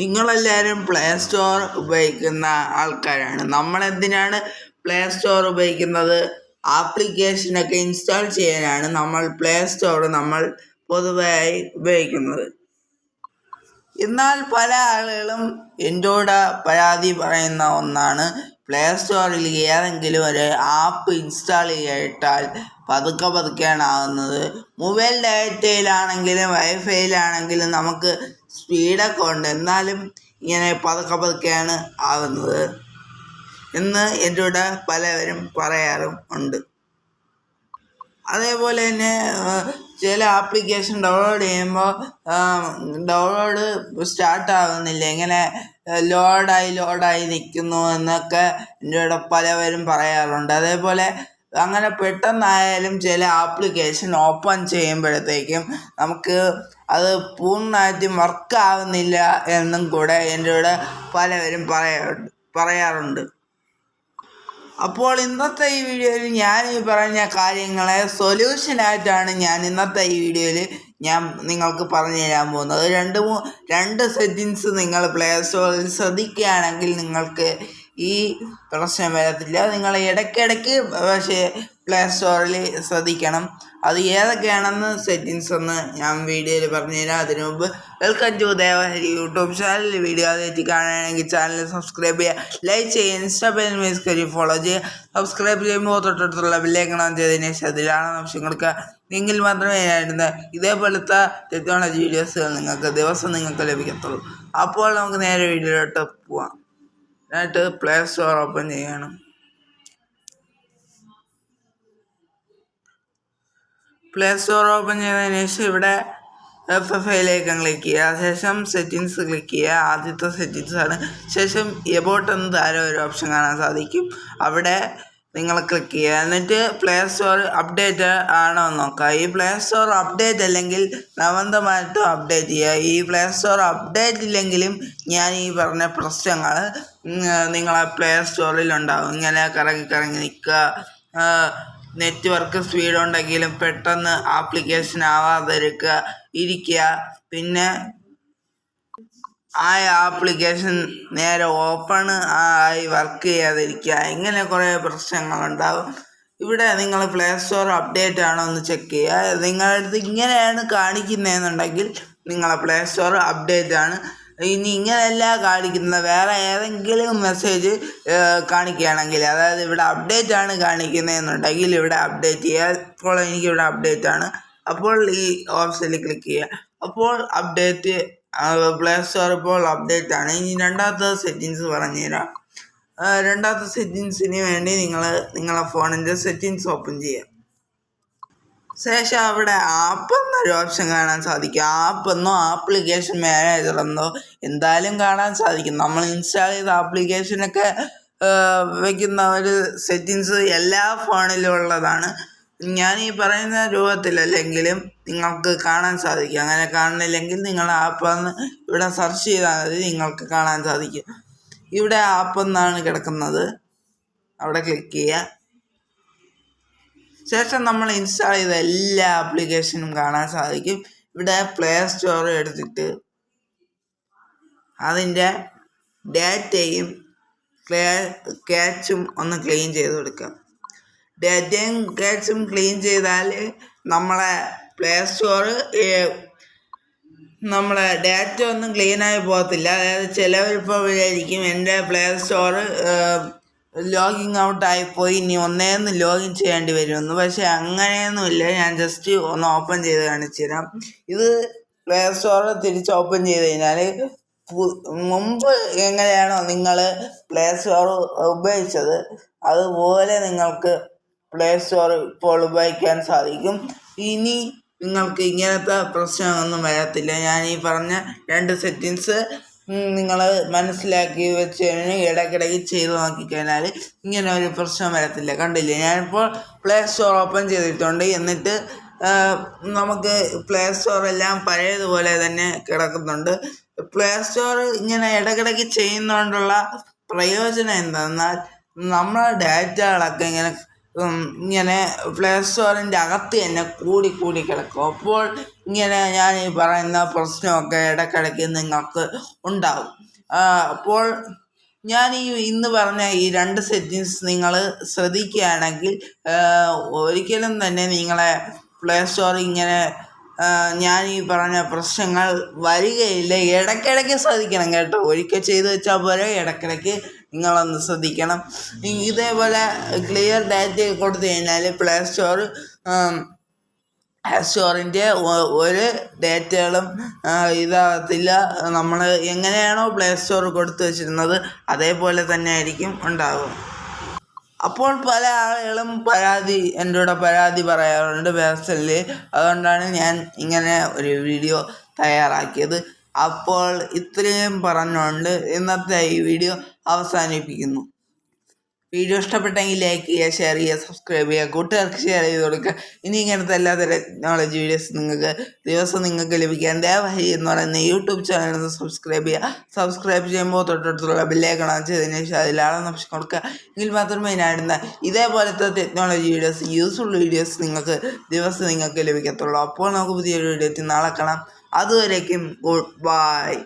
നിങ്ങളെല്ലാവരും play store ഉപയോഗിക്കുന്ന ആൾക്കാരാണ്. നമ്മളെന്തിനാണ് പ്ലേ സ്റ്റോർ ഉപയോഗിക്കുന്നത്? ആപ്ലിക്കേഷനൊക്കെ ഇൻസ്റ്റാൾ ചെയ്യാനാണ് നമ്മൾ പ്ലേ സ്റ്റോർ നമ്മൾ പൊതുവായി ഉപയോഗിക്കുന്നത്. എന്നാൽ പല ആളുകളും എന്നോട് പരാതി പറയുന്ന ഒന്നാണ് പ്ലേ സ്റ്റോറിൽ ഏതെങ്കിലും ഒരു ആപ്പ് ഇൻസ്റ്റാൾ ചെയ്തിട്ടാൽ പതുക്കെ പതുക്കെയാണ് ആകുന്നത് മൊബൈൽ ഡാറ്റയിലാണെങ്കിലും വൈഫൈയിലാണെങ്കിലും നമുക്ക് സ്പീഡൊക്കെ ഉണ്ട്. എന്നാലും ഇങ്ങനെ പതുക്കെ പതുക്കെയാണ് ആകുന്നത് എന്ന് എന്നോട് പലവരും പറയാറും ഉണ്ട്. അതേപോലെ തന്നെ ചില ആപ്ലിക്കേഷൻ ഡൗൺലോഡ് ചെയ്യുമ്പോൾ ഡൗൺലോഡ് സ്റ്റാർട്ട് ആകുന്നില്ല ഇങ്ങനെ ലോഡായി ലോഡായി നിൽക്കുന്നു എന്നൊക്കെ എന്നോട് പലവരും പറയാറുണ്ട്. അതേപോലെ അങ്ങനെ പെട്ടെന്നായാലും ചില ആപ്ലിക്കേഷൻ ഓപ്പൺ ചെയ്യുമ്പോഴത്തേക്കും നമുക്ക് അത് പൂർണമായിട്ടും വർക്ക് ആവുന്നില്ല എന്നും കൂടെ എന്നോട് പലവരും പറയാറുണ്ട് പറയാറുണ്ട്. അപ്പോൾ ഇന്നത്തെ ഈ വീഡിയോയിൽ ഞാൻ ഈ പറഞ്ഞ കാര്യങ്ങളെ സൊല്യൂഷനായിട്ടാണ് ഞാൻ ഇന്നത്തെ ഈ വീഡിയോയിൽ ഞാൻ നിങ്ങൾക്ക് പറഞ്ഞു തരാൻ പോകുന്നത്. രണ്ട് രണ്ട് സെറ്റിങ്സ് നിങ്ങൾ പ്ലേ സ്റ്റോറിൽ ശ്രദ്ധിക്കുകയാണെങ്കിൽ നിങ്ങൾക്ക് ഈ പ്രശ്നം വരത്തില്ല. നിങ്ങൾ ഇടയ്ക്കിടയ്ക്ക് പക്ഷേ പ്ലേ സ്റ്റോറിൽ ശ്രദ്ധിക്കണം. അത് ഏതൊക്കെയാണെന്ന് സെറ്റിങ്സ് ഒന്ന് ഞാൻ വീഡിയോയിൽ പറഞ്ഞുതരാം. അതിനു മുമ്പ് welcome to Devahari YouTube channel video ആദ്യമായിട്ട് കാണുകയാണെങ്കിൽ ചാനൽ സബ്സ്ക്രൈബ് ചെയ്യുക. ലൈക്ക് ചെയ്യുക. ഇൻസ്റ്റാ മീൻസ് കരി ഫോളോ ചെയ്യുക. സബ്സ്ക്രൈബ് ചെയ്യുമ്പോൾ തൊട്ടടുത്തുള്ള ബില്ലേക്കണം ചെയ്തതിന് ശേഷം അതിലാണ് കൊടുക്കുക. എങ്കിൽ മാത്രമേ ആയിരുന്നു ഇതേപോലത്തെ ടെക്നോളജി വീഡിയോസുകൾ നിങ്ങൾക്ക് ദിവസം നിങ്ങൾക്ക് ലഭിക്കത്തുള്ളൂ. അപ്പോൾ നമുക്ക് നേരെ വീഡിയോയിലോട്ട് പോവാം. എന്നിട്ട് പ്ലേ സ്റ്റോർ ഓപ്പൺ ചെയ്യണം പ്ലേ സ്റ്റോർ ഓപ്പൺ ചെയ്തതിന് ശേഷം ഇവിടെ എഫ് എഫ് ഐയിലേക്ക് ക്ലിക്ക് ചെയ്യുക. ശേഷം സെറ്റിങ്സ് ക്ലിക്ക് ചെയ്യുക. ആദ്യത്തെ സെറ്റിങ്സ് ആണ്. ശേഷം എബോട്ട് എന്ന് താരം ഒരു ഓപ്ഷൻ കാണാൻ സാധിക്കും. അവിടെ നിങ്ങൾ ക്ലിക്ക് ചെയ്യുക. എന്നിട്ട് പ്ലേ സ്റ്റോർ അപ്ഡേറ്റ് ആണോ എന്ന് നോക്കുക. ഈ പ്ലേ സ്റ്റോർ അപ്ഡേറ്റ് അല്ലെങ്കിൽ നവന്തമായിട്ടും അപ്ഡേറ്റ് ചെയ്യുക. ഈ പ്ലേ സ്റ്റോർ അപ്ഡേറ്റ് ഇല്ലെങ്കിലും ഞാൻ ഈ പറഞ്ഞ പ്രശ്നങ്ങൾ നിങ്ങളെ പ്ലേ സ്റ്റോറിൽ ഉണ്ടാകും ഇങ്ങനെ കറങ്ങി കറങ്ങി നിൽക്കുക. നെറ്റ്വർക്ക് സ്പീഡ് ഉണ്ടെങ്കിലും പെട്ടെന്ന് ആപ്ലിക്കേഷൻ ആവാതിരിക്കുക ഇരിക്കുക. പിന്നെ ആ ആപ്ലിക്കേഷൻ നേരെ ഓപ്പൺ ആയി വർക്ക് ചെയ്യാതിരിക്കുക. ഇങ്ങനെ കുറേ പ്രശ്നങ്ങളുണ്ടാവും. ഇവിടെ നിങ്ങൾ പ്ലേ സ്റ്റോർ അപ്ഡേറ്റ് ആണോ എന്ന് ചെക്ക് ചെയ്യുക. നിങ്ങളുടെ അടുത്ത് ഇങ്ങനെയാണ് കാണിക്കുന്നതെന്നുണ്ടെങ്കിൽ നിങ്ങളെ പ്ലേ സ്റ്റോർ അപ്ഡേറ്റ് ആണ്. ഇനി ഇങ്ങനെയല്ല കാണിക്കുന്നത്. വേറെ ഏതെങ്കിലും മെസ്സേജ് കാണിക്കുകയാണെങ്കിൽ അതായത് ഇവിടെ അപ്ഡേറ്റ് ആണ് കാണിക്കുന്നതെന്നുണ്ടെങ്കിൽ ഇവിടെ അപ്ഡേറ്റ് ചെയ്യുക. ഇപ്പോൾ എനിക്കിവിടെ അപ്ഡേറ്റ് ആണ്. അപ്പോൾ ഈ ഓപ്ഷനിൽ ക്ലിക്ക് ചെയ്യുക. അപ്പോൾ അപ്ഡേറ്റ് പ്ലേ സ്റ്റോർ ഇപ്പോൾ അപ്ഡേറ്റ് ആണ്. ഇനി രണ്ടാമത്തെ സെറ്റിങ്സ് പറഞ്ഞുതരാം രണ്ടാമത്തെ സെറ്റിങ്സിന് വേണ്ടി നിങ്ങൾ നിങ്ങളെ ഫോണിന്റെ സെറ്റിങ്സ് ഓപ്പൺ ചെയ്യുക. ശേഷം അവിടെ ആപ്പ് എന്നൊരു ഓപ്ഷൻ കാണാൻ സാധിക്കും. ആപ്പ് എന്നോ ആപ്ലിക്കേഷൻ മാനേജർ എന്നോ എന്തായാലും കാണാൻ സാധിക്കും. നമ്മൾ ഇൻസ്റ്റാൾ ചെയ്ത ആപ്ലിക്കേഷനൊക്കെ വയ്ക്കുന്ന ഒരു സെറ്റിങ്സ് എല്ലാ ഫോണിലും ഉള്ളതാണ്. ഞാൻ ഈ പറയുന്ന രൂപത്തിലല്ലെങ്കിലും നിങ്ങൾക്ക് കാണാൻ സാധിക്കും. അങ്ങനെ കാണുന്നില്ലെങ്കിൽ നിങ്ങൾ ആപ്പ് എന്ന് ഇവിടെ സെർച്ച് ചെയ്താൽ മതി നിങ്ങൾക്ക് കാണാൻ സാധിക്കും. ഇവിടെ ആപ്പ് എന്നാണ് കിടക്കുന്നത്. അവിടെ ക്ലിക്ക് ചെയ്യുക. ശേഷം നമ്മൾ ഇൻസ്റ്റാൾ ചെയ്ത എല്ലാ ആപ്ലിക്കേഷനും കാണാൻ സാധിക്കും. ഇവിടെ പ്ലേ സ്റ്റോർ എടുത്തിട്ട് അതിന്റെ ഡാറ്റയും ക്ലേ ക്യാച്ചും ഒന്ന് ക്ലീൻ ചെയ്ത് കൊടുക്കുക. ഡാറ്റയും ക്യാച്ചും ക്ലീൻ ചെയ്താൽ നമ്മളെ പ്ലേ സ്റ്റോർ നമ്മളെ ഡാറ്റ ഒന്നും ക്ലീനായി പോകത്തില്ല. അതായത് ചിലവരിപ്പോൾ വിചാരിക്കും എന്റെ പ്ലേ സ്റ്റോർ ലോഗിങ് ഔട്ട് പോയി ഇനി ഒന്നേന്ന് ലോഗിൻ ചെയ്യേണ്ടി വരുമെന്ന് പക്ഷേ അങ്ങനെയൊന്നുമില്ല. ഞാൻ ജസ്റ്റ് ഒന്ന് ഓപ്പൺ ചെയ്ത് കാണിച്ചു തരാം. ഇത് പ്ലേ സ്റ്റോറിൽ തിരിച്ച് ഓപ്പൺ ചെയ്ത് കഴിഞ്ഞാൽ മുമ്പ് എങ്ങനെയാണോ നിങ്ങൾ പ്ലേ സ്റ്റോർ ഉപയോഗിച്ചത് അതുപോലെ നിങ്ങൾക്ക് പ്ലേ സ്റ്റോർ ഇപ്പോൾ ഉപയോഗിക്കാൻ സാധിക്കും. ഇനി നിങ്ങൾക്ക് ഇങ്ങനത്തെ പ്രശ്നമൊന്നും വരത്തില്ല. ഞാൻ ഈ പറഞ്ഞ രണ്ട് സെറ്റിങ്സ് നിങ്ങൾ മനസ്സിലാക്കി വെച്ച് ഇടയ്ക്കിടയ്ക്ക് ചെയ്ത് നോക്കിക്കഴിഞ്ഞാൽ ഇങ്ങനെ ഒരു പ്രശ്നം വരത്തില്ല. കണ്ടില്ലേ? ഞാനിപ്പോൾ പ്ലേ സ്റ്റോർ ഓപ്പൺ ചെയ്തിട്ടുണ്ട്. എന്നിട്ട് നമുക്ക് പ്ലേ സ്റ്റോർ എല്ലാം പഴയതുപോലെ തന്നെ കിടക്കുന്നുണ്ട്. പ്ലേ സ്റ്റോർ ഇങ്ങനെ ഇടയ്ക്കിടയ്ക്ക് ചെയ്യുന്നതുകൊണ്ടുള്ള പ്രയോജനം എന്തെന്നാൽ നമ്മളെ ഡാറ്റകളൊക്കെ ഇങ്ങനെ ഇങ്ങനെ പ്ലേ സ്റ്റോറിന്റെ അകത്ത് തന്നെ കൂടി കൂടി കിടക്കും. അപ്പോൾ ഇങ്ങനെ ഞാൻ ഈ പറയുന്ന പ്രശ്നമൊക്കെ ഇടയ്ക്കിടയ്ക്ക് നിങ്ങൾക്ക് ഉണ്ടാവും. അപ്പോൾ ഞാൻ ഈ ഇന്ന് പറഞ്ഞ ഈ രണ്ട് സെറ്റിങ്സ് നിങ്ങൾ ശ്രദ്ധിക്കുകയാണെങ്കിൽ ഒരിക്കലും തന്നെ നിങ്ങളെ പ്ലേ സ്റ്റോർ ഇങ്ങനെ ഞാൻ ഈ പറഞ്ഞ പ്രശ്നങ്ങൾ വരികയില്ല. ഇടയ്ക്കിടയ്ക്ക് ശ്രദ്ധിക്കണം കേട്ടോ. ഒരിക്കൽ ചെയ്തു വെച്ചാൽ പോരെ ഇടയ്ക്കിടയ്ക്ക് നിങ്ങളൊന്ന് ശ്രദ്ധിക്കണം. ഇതേപോലെ ക്ലിയർ ഡാറ്റ കൊടുത്തു കഴിഞ്ഞാൽ പ്ലേ സ്റ്റോർ സ്റ്റോറിന്റെ ഒരു ഡേറ്റകളും ഇതാകത്തില്ല. നമ്മൾ എങ്ങനെയാണോ പ്ലേ സ്റ്റോർ കൊടുത്തു വെച്ചിരുന്നത് അതേപോലെ തന്നെ ആയിരിക്കും ഉണ്ടാകും അപ്പോൾ പല ആളുകളും പരാതി എന്റെ കൂടെ പരാതി പറയാറുണ്ട് പേഴ്സണലി അതുകൊണ്ടാണ് ഞാൻ ഇങ്ങനെ ഒരു വീഡിയോ തയ്യാറാക്കിയത്. അപ്പോൾ ഇത്രയും പറഞ്ഞുകൊണ്ട് ഇന്നത്തെ ഈ വീഡിയോ അവസാനിപ്പിക്കുന്നു. വീഡിയോ ഇഷ്ടപ്പെട്ടെങ്കിൽ ലൈക്ക് ചെയ്യുക ഷെയർ ചെയ്യുക സബ്സ്ക്രൈബ് ചെയ്യുക കൂട്ടുകാർക്ക് ഷെയർ ചെയ്ത് കൊടുക്കുക. ഇനി ഇങ്ങനത്തെ എല്ലാ ടെക്നോളജി വീഡിയോസ് നിങ്ങൾക്ക് ദിവസം നിങ്ങൾക്ക് ലഭിക്കാൻ ദയവായി എന്ന് പറയുന്ന യൂട്യൂബ് ചാനൽ സബ്സ്ക്രൈബ് ചെയ്യുക. സബ്സ്ക്രൈബ് ചെയ്യുമ്പോൾ തൊട്ടടുത്തുള്ള ബെല്ലേക്കണം ചെയ്തതിന് ശേഷം അതിലാണെന്ന് ഓപ്ഷൻ കൊടുക്കുക. എങ്കിൽ മാത്രമേ ഞാനിടുന്ന ഇതേപോലത്തെ ടെക്നോളജി വീഡിയോസ് യൂസ്ഫുൾ വീഡിയോസ് നിങ്ങൾക്ക് ദിവസം നിങ്ങൾക്ക് ലഭിക്കത്തുള്ളൂ. അപ്പോൾ നമുക്ക് പുതിയൊരു വീഡിയോ നാളെ കാണാം. അതുവരേക്കും ഗുഡ് ബൈ.